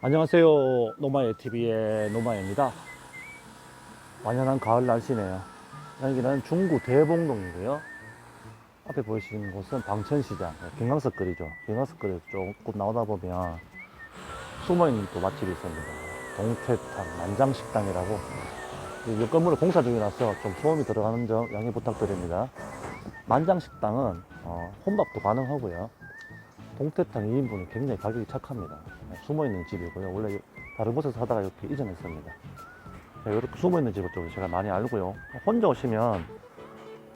안녕하세요. 노마의 TV의 노마입니다. 완연한 가을 날씨네요. 여기는 중구 대봉동이고요. 앞에 보이시는 곳은 방천시장, 김강석거리죠. 김강석거리 조금 나오다 보면 숨어있는 또 맛집이 있습니다. 동태탕 만장식당이라고. 이옆 건물에 공사 중이라서 좀 소음이 들어가는 점 양해 부탁드립니다. 만장식당은 어, 혼밥도 가능하고요. 동태탕 2인분이 굉장히 가격이 착합니다. 숨어있는 집이고요. 원래 다른 곳에서 하다가 이렇게 이전했습니다. 네, 이렇게 숨어있는 집을 좀 제가 많이 알고요. 혼자 오시면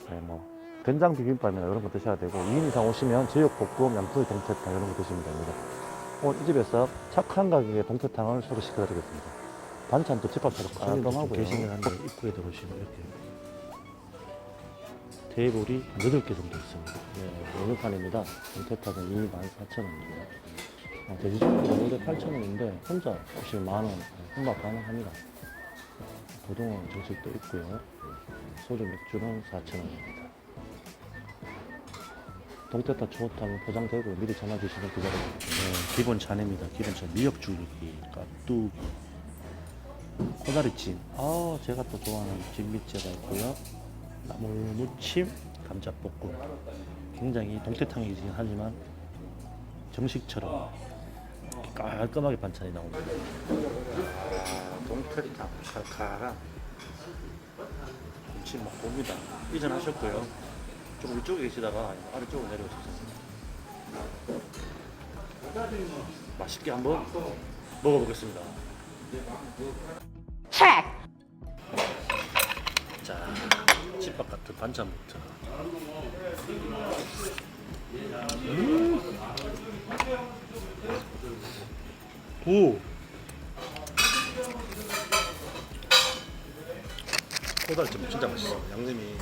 네, 뭐 된장 비빔밥이나 이런 거 드셔야 되고 2인 이상 오시면 제육볶음, 양풀 동태탕 이런 거 드시면 됩니다. 오늘 이 집에서 착한 가격의 동태탕을 소개시켜 드리겠습니다. 반찬도 집밥처럼 깔끔하고요. 계시면 한데 입구에 들어오시면 이렇게 테이블이 8개 정도 있습니다. 네, 오늘판입니다. 동태탕은 2인 14,000원입니다. 어, 돼지전골은 원래 8,000원인데 혼자 오시면 만원 혼밥 가능합니다. 고등어 정식도 있고요. 소주 맥주는 4,000원입니다. 동태탕 초탕 포장되고 미리 전화 주시면 기다립니다. 네, 기본 잔입니다. 기본 잔 미역줄기, 깍두기, 코다리찜. 아, 제가 또 좋아하는 진미채가 있고요. 나물무침, 감자볶음. 굉장히 동태탕이긴 하지만 정식처럼 깔끔하게 반찬이 나옵니다. 동태탕 칼칼한 김치 맛봅니다. 이전하셨고요. 좀 위쪽에 계시다가 아래쪽으로 내려오셨습니다. 맛있게 한번 먹어보겠습니다. check. 자, 집밥 같은 반찬부터. 음. 오. 코다리찜 진짜 맛있어. 양념이.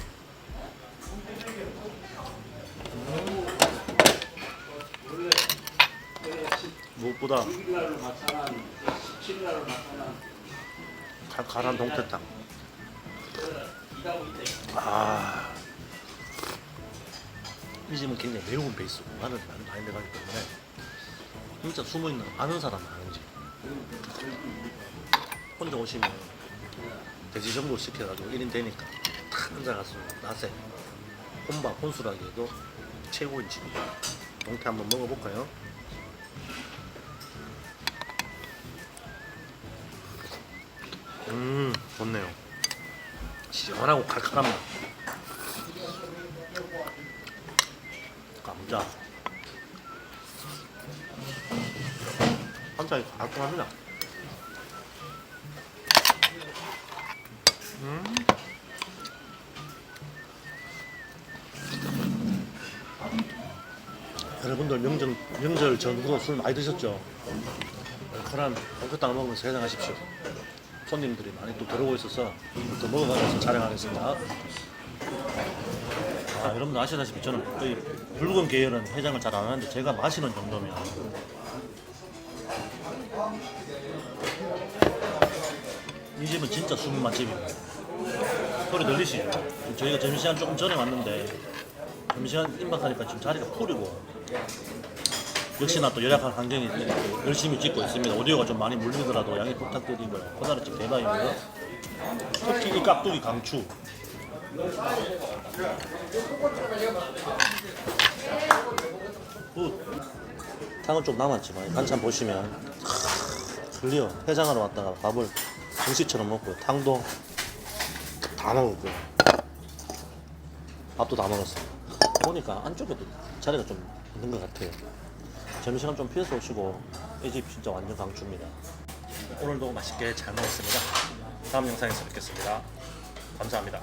무엇보다 칼칼한 동태탕. 아. 이 집은 굉장히 매운 베이스고 마늘 많이 많이 들어가기 때문에 진짜 숨어있는 아는 사람 아는 집 혼자 오시면 돼지 전골 시켜가지고 1인 되니까 탁 앉아가서 낮에 혼밥 혼술하기에도 최고인 집입니다 동태 한번 먹어볼까요? 음 좋네요 시원하고 칼칼한 맛. 감자. 감자이 깔끔합니다. 음. 여러분들 명절, 명절 전후로 술 많이 드셨죠? 얼큰한 동태탕 먹으면서 해장하십시오. 손님들이 많이 또 들어오고 있어서 또 먹어가면서 촬영하겠습니다. 아, 여러분들 아시다시피 저는 거의 붉은 계열은 해장을 잘 안 하는데 제가 마시는 정도면 이 집은 진짜 숨은 맛집입니다. 소리 들리시죠? 저희가 점심시간 조금 전에 왔는데 점심시간 임박하니까 지금 자리가 풀이고 역시나 또 열악한 환경이 이렇게 열심히 찍고 있습니다. 오디오가 좀 많이 물리더라도 양해 부탁드리고요. 코다리집 대박입니다. 특히 이 깍두기 강추. 굿. 탕은 좀 남았지만 반찬 보시면 크, 클리어. 해장하러 왔다가 밥을 정식처럼 먹고 탕도 다 먹었고요. 밥도 다 먹었어요. 보니까 안쪽에도 자리가 좀 있는 것 같아요. 점심시간 좀 피해서 오시고 이 집 진짜 완전 강추입니다. 오늘도 맛있게 잘 먹었습니다. 다음 영상에서 뵙겠습니다. 감사합니다.